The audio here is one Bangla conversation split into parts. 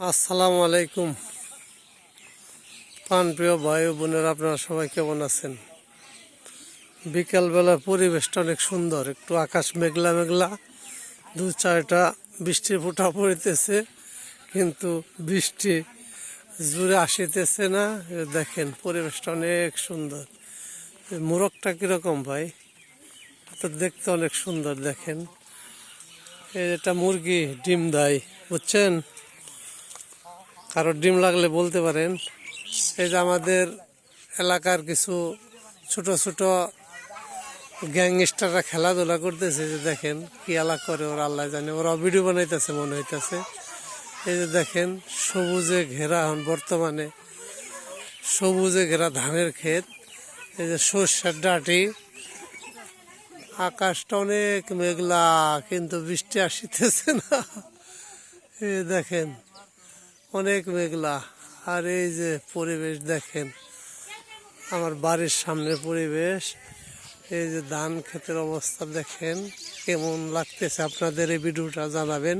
আসসালামু আলাইকুম। প্রাণপ্রিয় ভাই ও বোনেরা, আপনারা সবাই কেমন আছেন? বিকালবেলার পরিবেশটা অনেক সুন্দর, একটু আকাশ মেঘলা মেঘলা, দু চারটা বৃষ্টির ফোঁটা পড়িতেছে, কিন্তু বৃষ্টি জুড়ে আসিতেছে না। দেখেন, পরিবেশটা অনেক সুন্দর। মোরগটা কীরকম ভাই? তো দেখতে অনেক সুন্দর, দেখেন। এটা মুরগি, ডিম দেয়, বুঝছেন? কারও ডিম লাগলে বলতে পারেন। এই যে আমাদের এলাকার কিছু ছোট ছোট গ্যাংস্টাররা খেলাধুলা করতেছে যে দেখেন কি এলাকা করে ওরা, আল্লাহ জানে। ওরা ভিডিও বানাইতেছে, মনে হইতেছে। এই যে দেখেন, সবুজে ঘেরা এখন বর্তমানে। সবুজে ঘেরা ধানের ক্ষেত। এই যে সর্ষের ডাটি। আকাশটা অনেক মেঘলা, কিন্তু বৃষ্টি আসিতেছে না। এই দেখেন। অনেক মেঘলা। আর এই যে পরিবেশ দেখেন, আমার বাড়ির সামনের পরিবেশ। এই যে ধান ক্ষেতের অবস্থা দেখেন, কেমন লাগতেছে আপনাদের এই ভিডিওটা জানাবেন।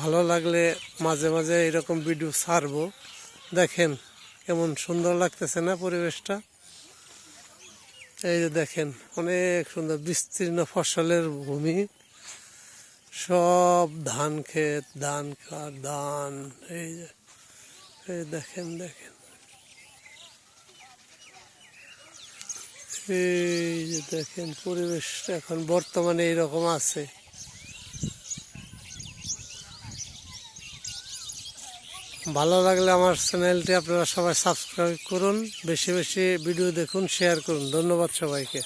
ভালো লাগলে মাঝে মাঝে এরকম ভিডিও ছাড়বো। দেখেন, কেমন সুন্দর লাগতেছে না পরিবেশটা? এই যে দেখেন, অনেক সুন্দর বিস্তীর্ণ ফসলের ভূমি। সব ধান ক্ষেত, ধান খার ধান, এই যে দেখেন দেখেন। এই যে দেখেন পরিবেশ এখন বর্তমানে এইরকম আছে। ভালো লাগলে আমার চ্যানেলটি আপনারা সবাই সাবস্ক্রাইব করুন, বেশি বেশি ভিডিও দেখুন, শেয়ার করুন। ধন্যবাদ সবাইকে।